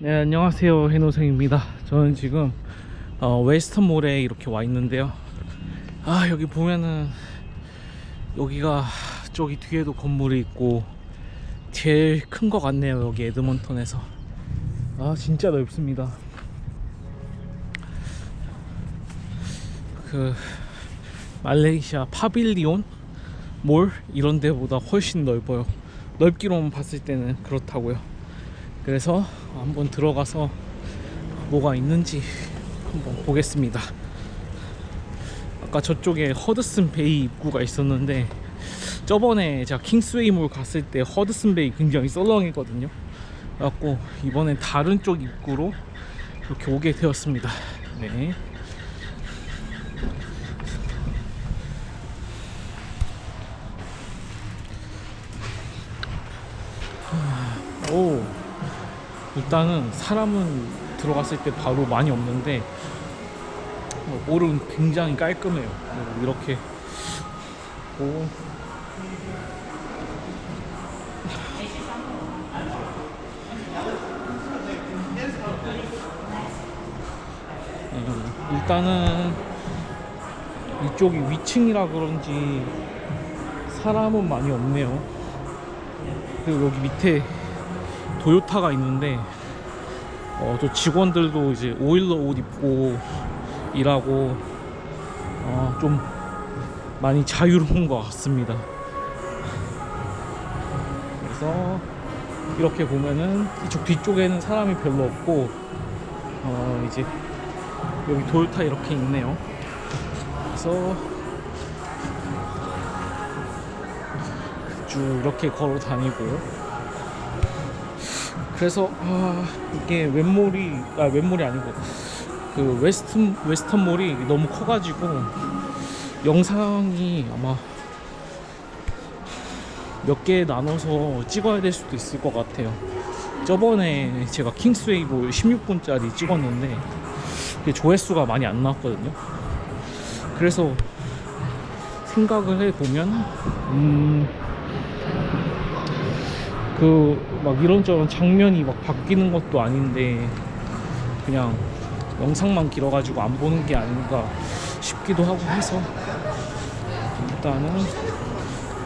네 안녕하세요. 해노생입니다. 저는 지금 어, 웨스턴몰에 이렇게 와 있는데요. 아 여기 보면은 여기가 저기 뒤에도 건물이 있고 제일 큰 것 같네요 여기 에드먼턴에서. 아 진짜 넓습니다. 그 말레이시아 파빌리온 몰 이런 데보다 훨씬 넓어요. 넓기로만 봤을 때는 그렇다고요 그래서 한번 들어가서 뭐가 있는지 한번 보겠습니다. 아까 저쪽에 허드슨 베이 입구가 있었는데 저번에 제가 킹스웨이 몰 갔을 때 허드슨 베이 굉장히 썰렁했거든요. 그래갖고 이번엔 다른 쪽 입구로 이렇게 오게 되었습니다. 네. 오 일단은 사람은 들어갔을 때 바로 많이 없는데 어, 몰은 굉장히 깔끔해요. 어, 이렇게. 오. 음, 일단은 이쪽이 위층이라 그런지 사람은 많이 없네요. 그리고 여기 밑에 도요타가 있는데 어, 또 직원들도 이제 오일러 옷 입고 일하고 어, 좀 많이 자유로운 것 같습니다. 그래서 이렇게 보면은 이쪽 뒤쪽에는 사람이 별로 없고 어, 이제 여기 도요타 이렇게 있네요. 그래서 쭉 이렇게 걸어 다니고 그래서 아 이게 웹몰이 아 웹몰이 아니고 그 웨스턴 웨스턴몰이 너무 커가지고 영상이 아마 몇 개 나눠서 찍어야 될 수도 있을 것 같아요. 저번에 제가 킹스웨이볼 16분짜리 찍었는데 조회수가 많이 안 나왔거든요. 그래서 생각을 해보면 음. 그 막 이런저런 장면이 막 바뀌는 것도 아닌데 그냥 영상만 길어가지고 안 보는 게 아닌가 싶기도 하고 해서 일단은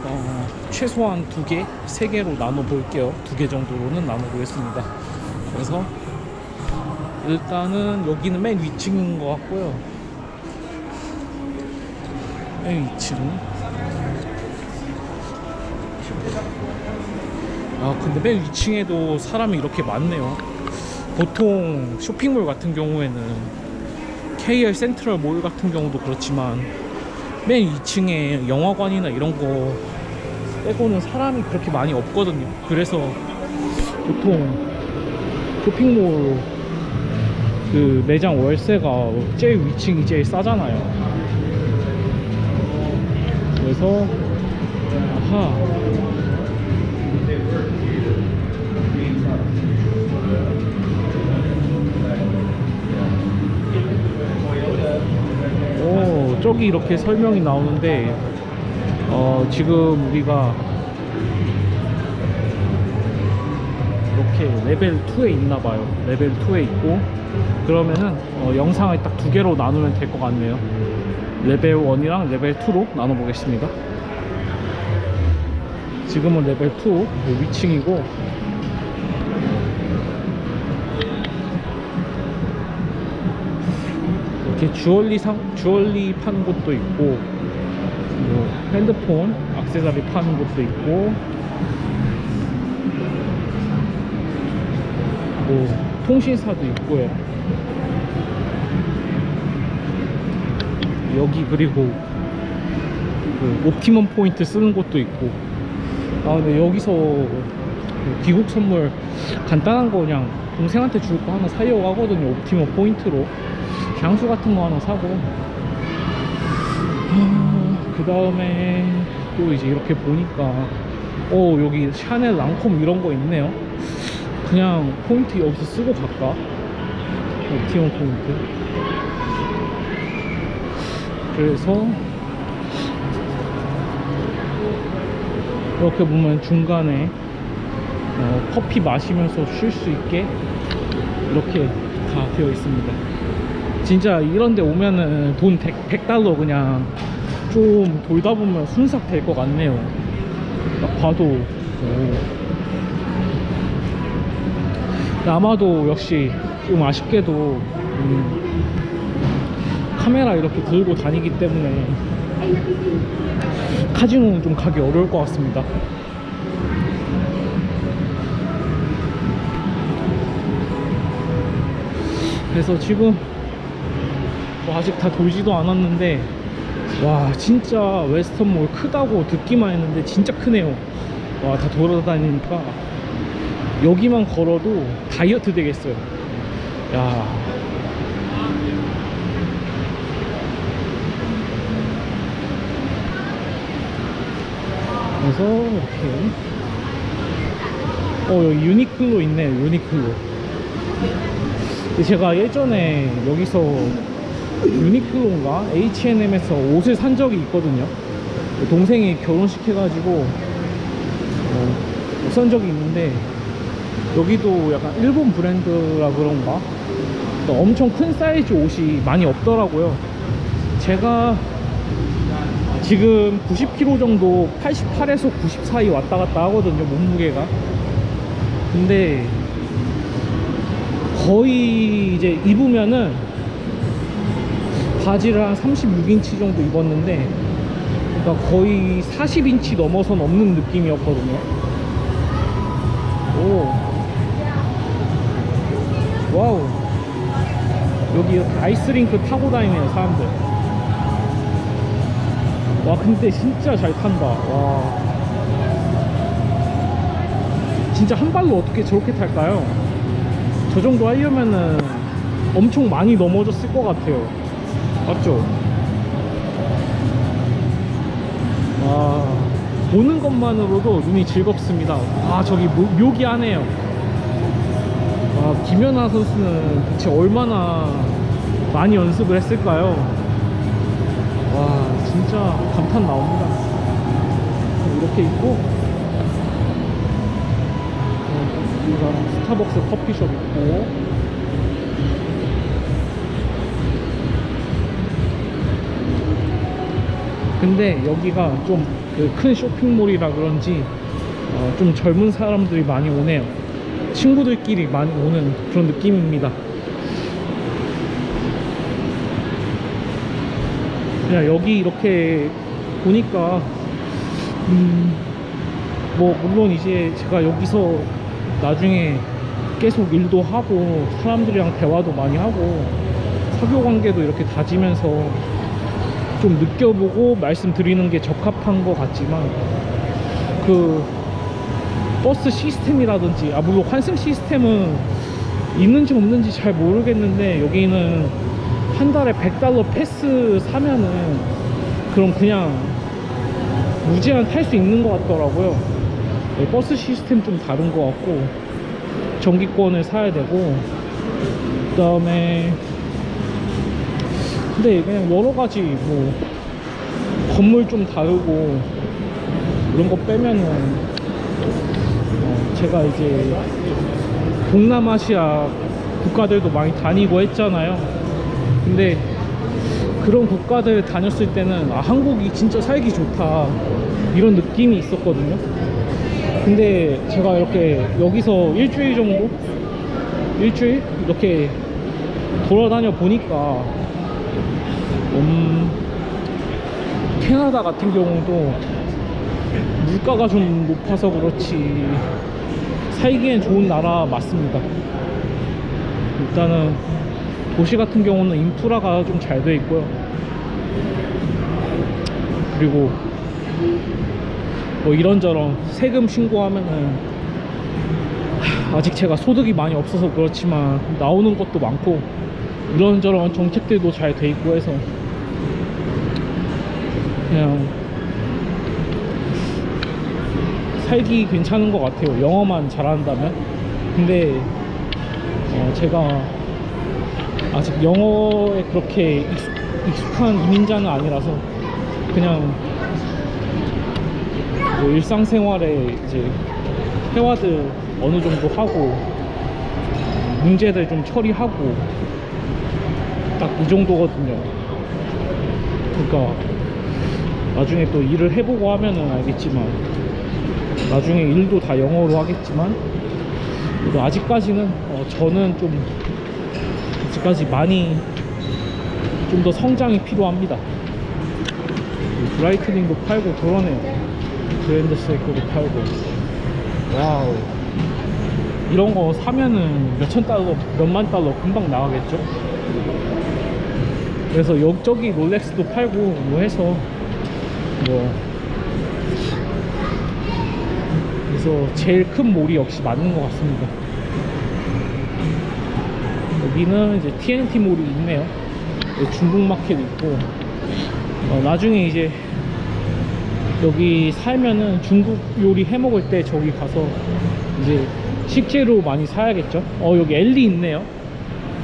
어, 최소한 두 개, 세 개로 나눠 볼게요. 두 개 정도로는 나눠 보겠습니다. 그래서 일단은 여기는 맨 위층인 것 같고요. 맨 위층. 아 근데 맨 위층에도 사람이 이렇게 많네요. 보통 쇼핑몰 같은 경우에는 KL 센트럴 몰 같은 경우도 그렇지만 맨 2층에 영화관이나 이런 거 빼고는 사람이 그렇게 많이 없거든요. 그래서 보통 쇼핑몰 그 매장 월세가 제일 위층이 제일 싸잖아요. 그래서 아하 오, 저기 이렇게 설명이 나오는데, 어, 지금 우리가 이렇게 레벨 2에 있나 봐요. 레벨 2에 있고, 그러면은 어, 영상을 딱 두 개로 나누면 될 것 같네요. 레벨 1이랑 레벨 2로 나눠 보겠습니다. 지금은 레벨 2 위층이고, 이렇게 주얼리 상 주얼리 파는 곳도 있고 뭐 핸드폰 액세서리 파는 곳도 있고 뭐 통신사도 있고요. 여기 그리고 그 옵티멈 포인트 쓰는 곳도 있고. 아 근데 여기서 그 귀국 선물 간단한 거 그냥 동생한테 줄 거 하나 사려고 하거든요 옵티멈 포인트로 향수 같은 거 하나 사고. 그 다음에 또 이제 이렇게 보니까 어 여기 샤넬 랑콤 이런 거 있네요. 그냥 포인트 여기서 쓰고 갈까? 옵티온 포인트. 그래서 이렇게 보면 중간에 어, 커피 마시면서 쉴 수 있게 이렇게 다 되어 있습니다. 진짜 이런 데 오면은 돈 100, 100 달러 그냥 좀 돌다 보면 순삭 될 것 같네요. 딱 봐도. 오. 아마도 역시 좀 아쉽게도 음, 카메라 이렇게 들고 다니기 때문에 카지노는 좀 가기 어려울 것 같습니다. 그래서 지금 뭐 아직 다 돌지도 않았는데 와 진짜 웨스턴몰 크다고 듣기만 했는데 진짜 크네요. 와 다 돌아다니니까 여기만 걸어도 다이어트 되겠어요. 야. 그래서 이렇게. 어 여기 유니클로 있네 유니클로. 제가 예전에 여기서 유니클로인가? H&M에서 옷을 산 적이 있거든요. 동생이 결혼식 해가지고 어, 산 적이 있는데 여기도 약간 일본 브랜드라 그런가? 또 엄청 큰 사이즈 옷이 많이 없더라고요. 제가 지금 90kg 정도 88에서 90 사이 왔다 갔다 하거든요 몸무게가. 근데 거의 이제 입으면은 바지를 한 36인치 정도 입었는데 그러니까 거의 40인치 넘어선 없는 느낌이었거든요. 오. 와우. 여기 이렇게 아이스링크 타고 다니네요 사람들. 와 근데 진짜 잘 탄다. 와. 진짜 한 발로 어떻게 저렇게 탈까요? 저 정도 하려면은 엄청 많이 넘어졌을 것 같아요 맞죠? 와 보는 것만으로도 눈이 즐겁습니다 아 저기 묘, 묘기하네요 와 김연아 선수는 대체 얼마나 많이 연습을 했을까요? 와 진짜 감탄 나옵니다 이렇게 있고 어, 여기가 스타벅스 커피숍 있고 근데 여기가 좀그큰 쇼핑몰이라 그런지 어, 좀 젊은 사람들이 많이 오네요. 친구들끼리 많이 오는 그런 느낌입니다. 그냥 여기 이렇게 보니까 음, 뭐 물론 이제 제가 여기서 나중에 계속 일도 하고 사람들이랑 대화도 많이 하고 사교 관계도 이렇게 다지면서 좀 느껴보고 말씀드리는 게 적합한 것 같지만 그 버스 시스템이라든지 아 물론 환승 시스템은 있는지 없는지 잘 모르겠는데 여기는 한 달에 100달러 패스 사면은 그럼 그냥 무제한 탈 수 있는 것 같더라고요. 네, 버스 시스템 좀 다른 것 같고 정기권을 사야 되고 그 다음에 근데 그냥 여러 가지 뭐 건물 좀 다르고 이런 거 빼면은 어, 제가 이제 동남아시아 국가들도 많이 다니고 했잖아요. 근데 그런 국가들 다녔을 때는 아 한국이 진짜 살기 좋다 이런 느낌이 있었거든요. 근데 제가 이렇게 여기서 일주일 정도 일주일 이렇게 돌아다녀 보니까 음, 캐나다 같은 경우도 물가가 좀 높아서 그렇지 살기엔 좋은 나라 맞습니다. 일단은 도시 같은 경우는 인프라가 좀 잘 돼 있고요. 그리고 뭐 이런저런 세금 신고하면은 아직 제가 소득이 많이 없어서 그렇지만 나오는 것도 많고 이런저런 정책들도 잘 돼 있고 해서 그냥 살기 괜찮은 것 같아요. 영어만 잘한다면. 근데 어, 제가 아직 영어에 그렇게 익숙, 익숙한 이민자는 아니라서 그냥 뭐 일상생활에 이제 회화들 어느 정도 하고 문제들 좀 처리하고 딱 이 정도거든요. 그러니까 나중에 또 일을 해보고 하면은 알겠지만 나중에 일도 다 영어로 하겠지만 그래도 아직까지는 어, 저는 좀 아직까지 많이 좀 더 성장이 필요합니다. 브라이트닝도 팔고 그러네요. 그랜드 세이크도 팔고. 와우. 이런 거 사면은 몇천 달러, 몇만 달러 금방 나가겠죠? 그래서 여기저기 롤렉스도 팔고 뭐 해서 뭐 그래서 제일 큰 몰이 역시 맞는 것 같습니다. 여기는 이제 TNT 몰이 있네요. 여기 중국 마켓 있고 어, 나중에 이제 여기 살면은 중국 요리 해 먹을 때 저기 가서 이제 식재료 많이 사야겠죠. 어 여기 엘리 있네요.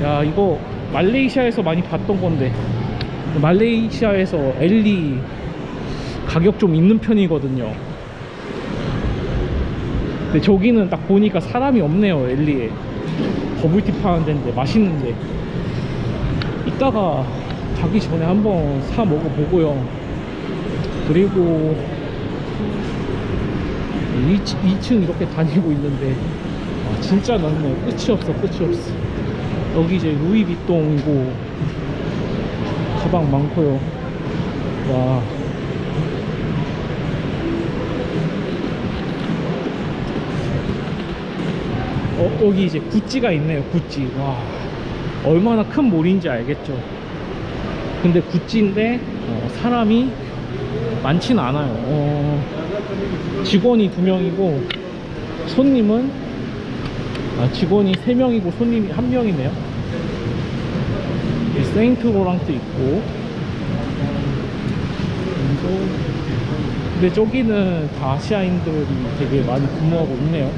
야 이거 말레이시아에서 많이 봤던 건데 말레이시아에서 엘리 가격 좀 있는 편이거든요. 근데 저기는 딱 보니까 사람이 없네요 엘리에. 버블티 파는 데인데 맛있는데. 이따가 가기 전에 한번 사 먹어보고요. 그리고 2, 층 이렇게 다니고 있는데 아, 진짜 넓네 끝이 없어 끝이 없어 여기 이제 루이비통이고 가방 많고요. 와. 어, 여기 이제 구찌가 있네요 구찌. 와. 얼마나 큰 몰인지 알겠죠? 근데 구찌인데 어, 사람이 많진 않아요. 어, 직원이 두 명이고 손님은 아, 직원이 세 명이고 손님이 한 명이네요. 이 세인트 로랑도 있고. 근데 저기는 다 아시아인들이 되게 많이 근무하고 있네요.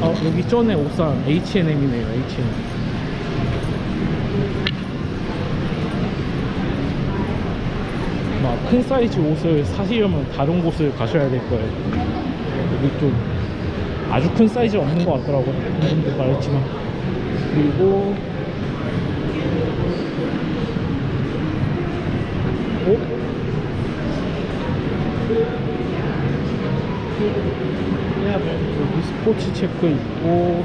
아 여기 전에 옷산 H&M이네요 H&M 큰 사이즈 옷을 사시려면 다른 곳을 가셔야 될 거예요. 여기 좀 아주 큰 사이즈 없는 것 같더라고요. 방금도 말했지만. 그리고 어? 여기 스포츠 체크 있고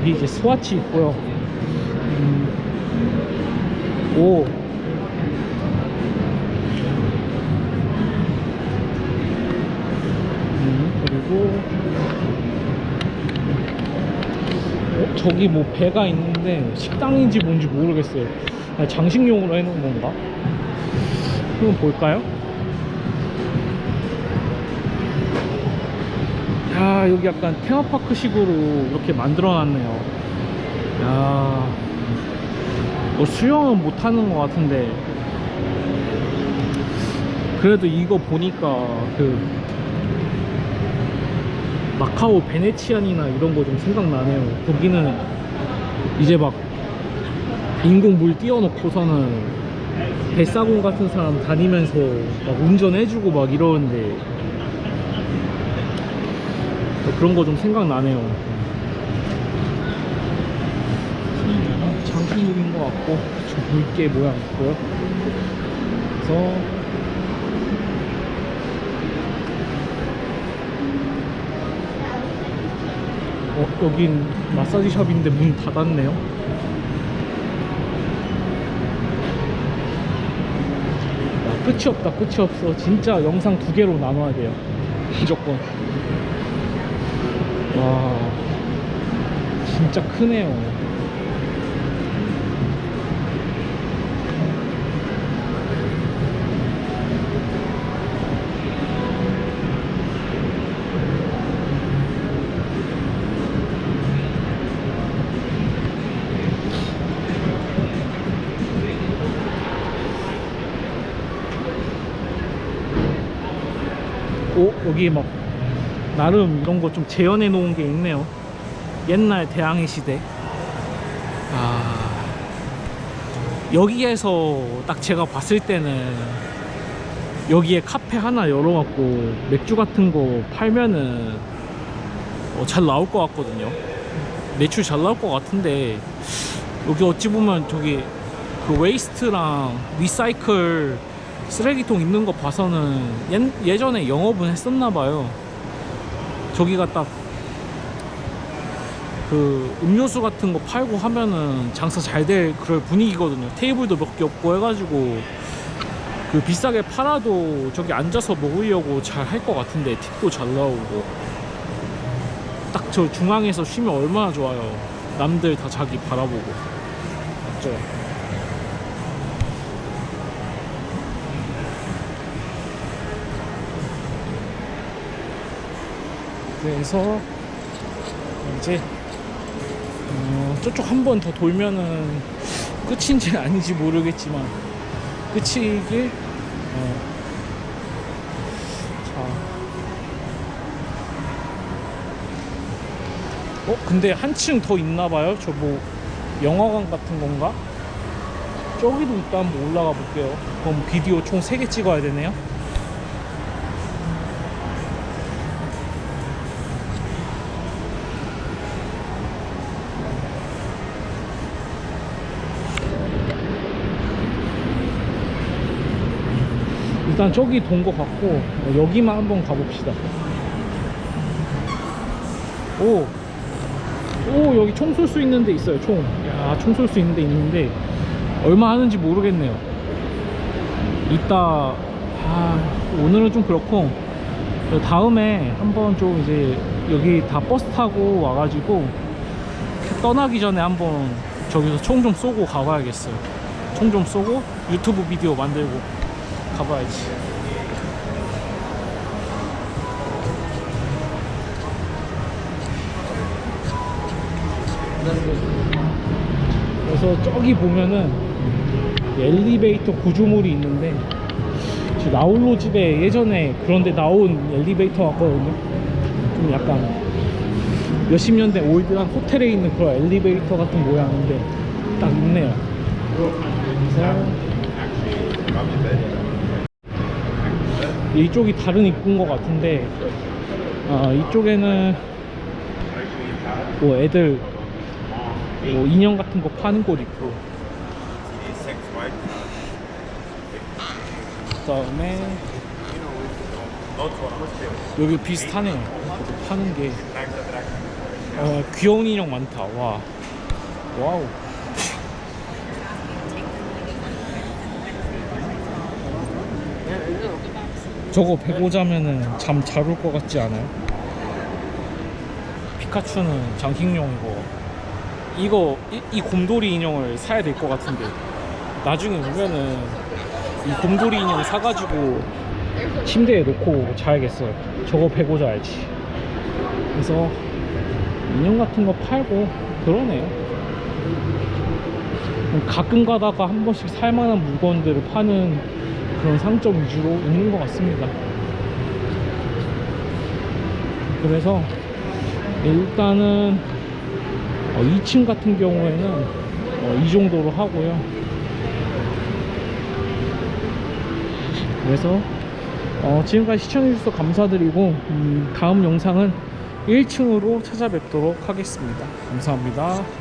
여기 이제 스와치 있고요 음, 오 음, 그리고 어, 저기 뭐 배가 있는데 식당인지 뭔지 모르겠어요. 아니, 장식용으로 해놓은 건가? 한번 볼까요? 야 여기 약간 테마파크식으로 이렇게 만들어 놨네요. 야, 뭐 수영은 못하는 것 같은데 그래도 이거 보니까 그 마카오 베네치안이나 이런 거 좀 생각나네요. 거기는 이제 막 인공 물 띄워놓고서는 뱃사공 같은 사람 다니면서 막 운전해주고 막 이러는데 그런 거 좀 생각나네요. 장식물인 것 같고 저 물개 모양 있고요. 그래서 어, 여긴 마사지 샵인데 문 닫았네요. 야, 끝이 없다, 끝이 없어. 진짜 영상 두 개로 나눠야 돼요. 무조건. 와, 진짜 크네요. 오, 여기 막 나름 이런 거 좀 재현해 놓은 게 있네요. 옛날 대항해 시대. 아 여기에서 딱 제가 봤을 때는 여기에 카페 하나 열어갖고 맥주 같은 거 팔면은 어, 잘 나올 것 같거든요. 매출 잘 나올 것 같은데 여기 어찌 보면 저기 그 웨이스트랑 리사이클 쓰레기통 있는 거 봐서는 예, 예전에 영업은 했었나 봐요. 저기가 딱 그 음료수 같은 거 팔고 하면은 장사 잘 될 그럴 분위기거든요. 테이블도 몇 개 없고 해가지고 그 비싸게 팔아도 저기 앉아서 먹으려고 잘 할 것 같은데 팁도 잘 나오고 딱 저 중앙에서 쉬면 얼마나 좋아요. 남들 다 자기 바라보고 맞죠? 그래서 이제 어, 저쪽 한 번 더 돌면은 끝인지 아닌지 모르겠지만 끝이길 어. 자. 어 근데 한층 더 있나봐요 저 뭐 영화관 같은 건가 저기도 있다 한번 올라가 볼게요 그럼 비디오 총 3개 찍어야 되네요 일단 저기 돈거 같고 어, 여기만 한번 가봅시다. 오! 오 여기 총 쏠 수 있는 데 있어요 총야총 쏠 수 있는 데 있는데 얼마 하는지 모르겠네요. 이따 아, 오늘은 좀 그렇고 다음에 한번 좀 이제 여기 다 버스 타고 와가지고 떠나기 전에 한번 저기서 총 좀 쏘고 가봐야겠어요. 총 좀 쏘고 유튜브 비디오 만들고 가봐야지. 그래서 저기 보면은 엘리베이터 구조물이 있는데 저 나홀로 집에 예전에 그런데 나온 엘리베이터 같거든요. 좀 약간 몇십 년대 올드한 호텔에 있는 그런 엘리베이터 같은 모양인데 딱 있네요. 그래서 이쪽이 다른 입구인 것 같은데 아, 이쪽에는 뭐 애들 뭐 인형 같은 거 파는 곳 있고. 그 다음에 여기 비슷하네요. 파는 게. 어, 귀여운 인형 많다. 와. 와우 저거 배고 자면은 잠 잘 올 것 같지 않아요? 피카츄는 장식용이고 이거 이, 이 곰돌이 인형을 사야 될 것 같은데 나중에 오면은 이 곰돌이 인형 사가지고 침대에 놓고 자야겠어요. 저거 배고 자야지? 그래서 인형 같은 거 팔고 그러네요. 가끔 가다가 한 번씩 살만한 물건들을 파는 그런 상점 위주로 있는 것 같습니다. 그래서 일단은 2층 같은 경우에는 어, 이 정도로 하고요. 그래서 어, 지금까지 시청해주셔서 감사드리고 음, 다음 영상은 1층으로 찾아뵙도록 하겠습니다. 감사합니다.